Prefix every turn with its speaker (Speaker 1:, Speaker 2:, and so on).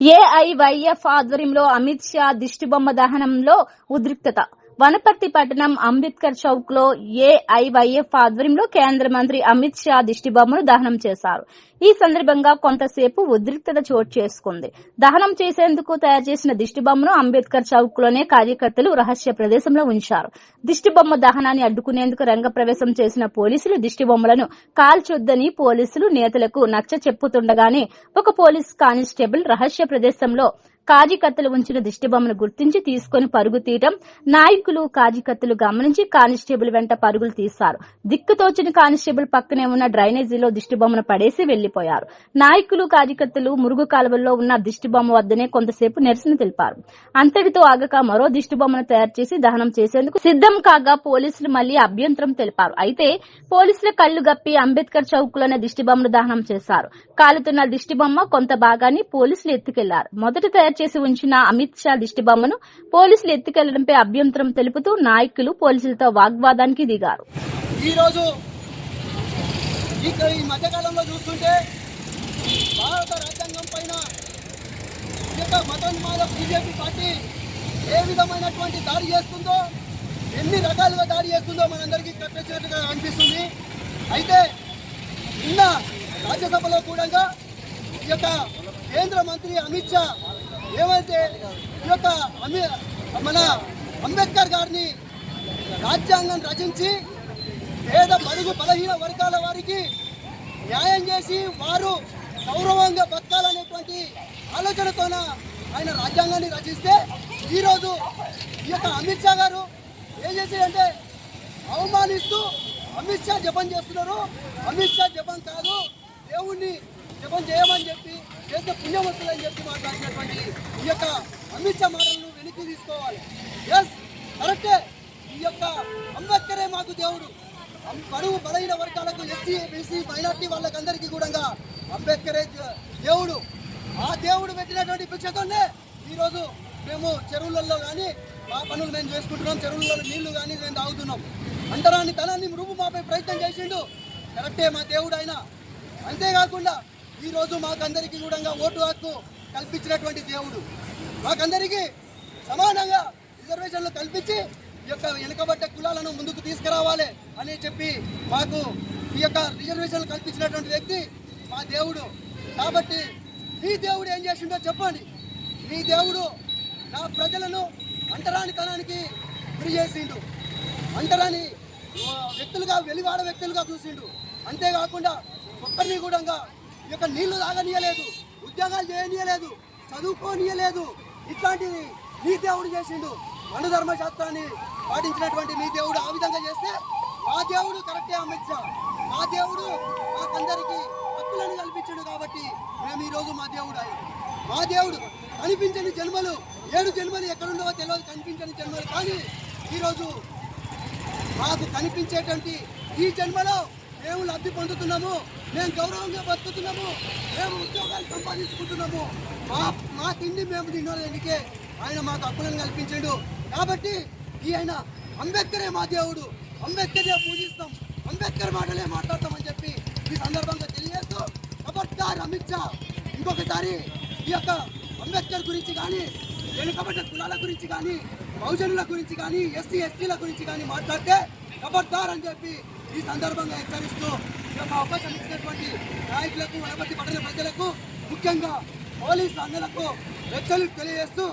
Speaker 1: AIYF ఆధ్వర్యంలో అమిత్ షా దిష్టిబొమ్మ దహనంలో ఉద్రిక్తత? వనపర్తి పట్టణం అంబేద్కర్ చౌక్లో ఏఐవైఎఫ్ ఆధ్వర్యంలో కేంద్ర మంత్రి అమిత్ షా దిష్టిబొమ్మను దహనం చేశారు. ఈ సందర్భంగా కొంతసేపు ఉద్రిక్తత చోటు చేసుకుంది. దహనం చేసేందుకు తయారు చేసిన దిష్టిబొమ్మను అంబేద్కర్ చౌక్లోనే కార్యకర్తలు రహస్య ప్రదేశంలో ఉంచారు. దిష్టిబొమ్మ దహనాన్ని అడ్డుకునేందుకు రంగప్రవేశం చేసిన పోలీసులు దిష్టిబొమ్మలను కాల్చొద్దని పోలీసులు నేతలకు నచ్చ చెప్పుతుండగానే ఒక పోలీస్ కానిస్టేబుల్ రహస్య ప్రదేశంలో కార్యకర్తలు ఉంచిన దిష్టిబొమ్మను గుర్తించి తీసుకుని పరుగు తీయటం నాయకులు కార్యకర్తలు గమనించి కానిస్టేబుల్ వెంట పరుగులు తీశారు. దిక్కుతోచిన కానిస్టేబుల్ పక్కనే ఉన్న డ్రైనేజీలో దిష్టిబొమ్మను పడేసి వెళ్ళిపోయారు నాయకులు కార్యకర్తలు మురుగు కాలువల్లో ఉన్న దిష్టిబొమ్మ వద్దనే కొంతసేపు నిరసన తెలిపారు. అంతటితో ఆగక మరో దిష్టిబొమ్మను తయారు చేసి దహనం చేసేందుకు సిద్ధం కాగా పోలీసులు మళ్ళీ అభ్యంతరం తెలిపారు. అయితే పోలీసుల కళ్ళు గప్పి అంబేద్కర్ చౌక్లోనే దిష్టిబొమ్మను దహనం చేశారు. కాలుతున్న దిష్టిబొమ్మ కొంత భాగాన్ని పోలీసులు ఎత్తుకెళ్ళారు. మొదట తయారు చేసి ఉంచిన అమిత్ షా దిష్టిబొమ్మను పోలీసులు ఎత్తుకెళ్ళడంపై అభ్యంతరం తెలుపుతూ నాయకులు పోలీసులతో వాగ్వాదానికి దిగారు.
Speaker 2: ఈరోజు రోజు ఈ మధ్యకాలంలో చూస్తుంటే భారత రాజ్యాంగం పైన ఈ యొక్క మతోన్మాద బీజేపీ పార్టీ ఏ విధమైనటువంటి దాడి చేస్తుందో ఎన్ని రకాలుగా దాడి చేస్తుందో మనందరికీ కట్టించినట్టుగా అనిపిస్తుంది. అయితే నిన్న రాజ్యసభలో కూడా ఈ యొక్క కేంద్ర మంత్రి అమిత్ షా ఏమైతే ఈ యొక్క అమి మన అంబేద్కర్ గారిని రాజ్యాంగం రచించి పేద బడుగు బలహీన వర్గాల వారికి న్యాయం చేసి వారు గౌరవంగా బతకాలనేటువంటి ఆలోచనతోన ఆయన రాజ్యాంగాన్ని రచిస్తే ఈరోజు ఈ యొక్క అమిత్ షా గారు ఏం చేశారంటే అవమానిస్తూ అమిత్ షా జపం చేస్తున్నారు. అమిత్ షా జపం కాదు దేవుణ్ణి జపం చేయమని చెప్పి చేస్తే పుణ్యం వస్తుందని చెప్పి మాట్లాడినటువంటి ఈ యొక్క అమిత్ షా మాటలను వెనక్కి తీసుకోవాలి. ఎస్ కరెక్టే ఈ యొక్క అంబేద్కరే మాకు దేవుడు. బరువు బలైన బలహీన వర్గాలకు ఎస్సీ బీసీ మైనార్టీ వాళ్ళకందరికీ కూడా అంబేద్కరే దేవుడు. ఆ దేవుడు పెట్టినటువంటి భిక్షతోనే ఈరోజు మేము చెరువులలో కానీ మా పనులు మేము చేసుకుంటున్నాం. చెరువులలో నీళ్ళు కానీ మేము తాగుతున్నాం. అంటరాని తనాన్ని రూపు మాపై ప్రయత్నం చేసిండు. కరెక్టే మా దేవుడు ఆయన. అంతేకాకుండా ఈరోజు మాకందరికీ కూడా ఓటు హక్కు కల్పించినటువంటి దేవుడు. మాకందరికీ సమానంగా రిజర్వేషన్లు కల్పించి ఈ యొక్క వెనుకబడ్డ కులాలను ముందుకు తీసుకురావాలి అని చెప్పి మాకు ఈ యొక్క రిజర్వేషన్లు కల్పించినటువంటి వ్యక్తి మా దేవుడు. కాబట్టి మీ దేవుడు ఏం చేసిండో చెప్పండి. మీ దేవుడు నా ప్రజలను అంటరానితనానికి గురి చేసిండు. అంటరాని వ్యక్తులుగా వెలుగాడ వ్యక్తులుగా చూసిండు. అంతేకాకుండా ఒక్కరిని కూడా ఈ యొక్క నీళ్ళు తాగనీయలేదు ఉద్యోగాలు చేయనీయలేదు చదువుకోనీయలేదు. ఇట్లాంటిది మీ దేవుడు చేసిండు. అణు ధర్మశాస్త్రాన్ని పాటించినటువంటి మీ దేవుడు ఆ విధంగా చేస్తే మా దేవుడు కరెక్టే అమిత్ షా మా దేవుడు మాకందరికీ హక్కులను కల్పించాడు కాబట్టి మేము ఈరోజు మా దేవుడు ఆయన మా దేవుడు కనిపించని జన్మలు ఏడు జన్మలు ఎక్కడుండవో తెలియదు కనిపించని జన్మలు. కానీ ఈరోజు మాకు కనిపించేటువంటి ఈ జన్మలో మేము లబ్ధి పొందుతున్నాము. మేము గౌరవంగా బతుకుతున్నాము. మేము ఉద్యోగాలు సంపాదించుకుంటున్నాము. మా మా తిండి మేము తినడానికే ఆయన మాకు హక్కులను కల్పించాడు. కాబట్టి ఈ ఆయన అంబేద్కరే మా దేవుడు. అంబేద్కరే పూజిస్తాం. అంబేద్కర్ మాటలే మాట్లాడతామని చెప్పి ఈ సందర్భంగా తెలియజేస్తూ ఖబర్దార్ అమిత్ షా ఇంకొకసారి ఈ యొక్క అంబేద్కర్ గురించి కానీ వెనుకబడ్డ కులాల గురించి కానీ బహుజనుల గురించి కానీ ఎస్సీ ఎస్టీల గురించి కానీ మాట్లాడితే కబడ్దార్ అని చెప్పి ఈ సందర్భంగా హెచ్చరిస్తూ యొక్క అవకాశం ఇచ్చినటువంటి నాయకులకు వనపర్తి పట్టణ ప్రజలకు ముఖ్యంగా పోలీసు అన్నలకు హెచ్చరిక తెలియజేస్తూ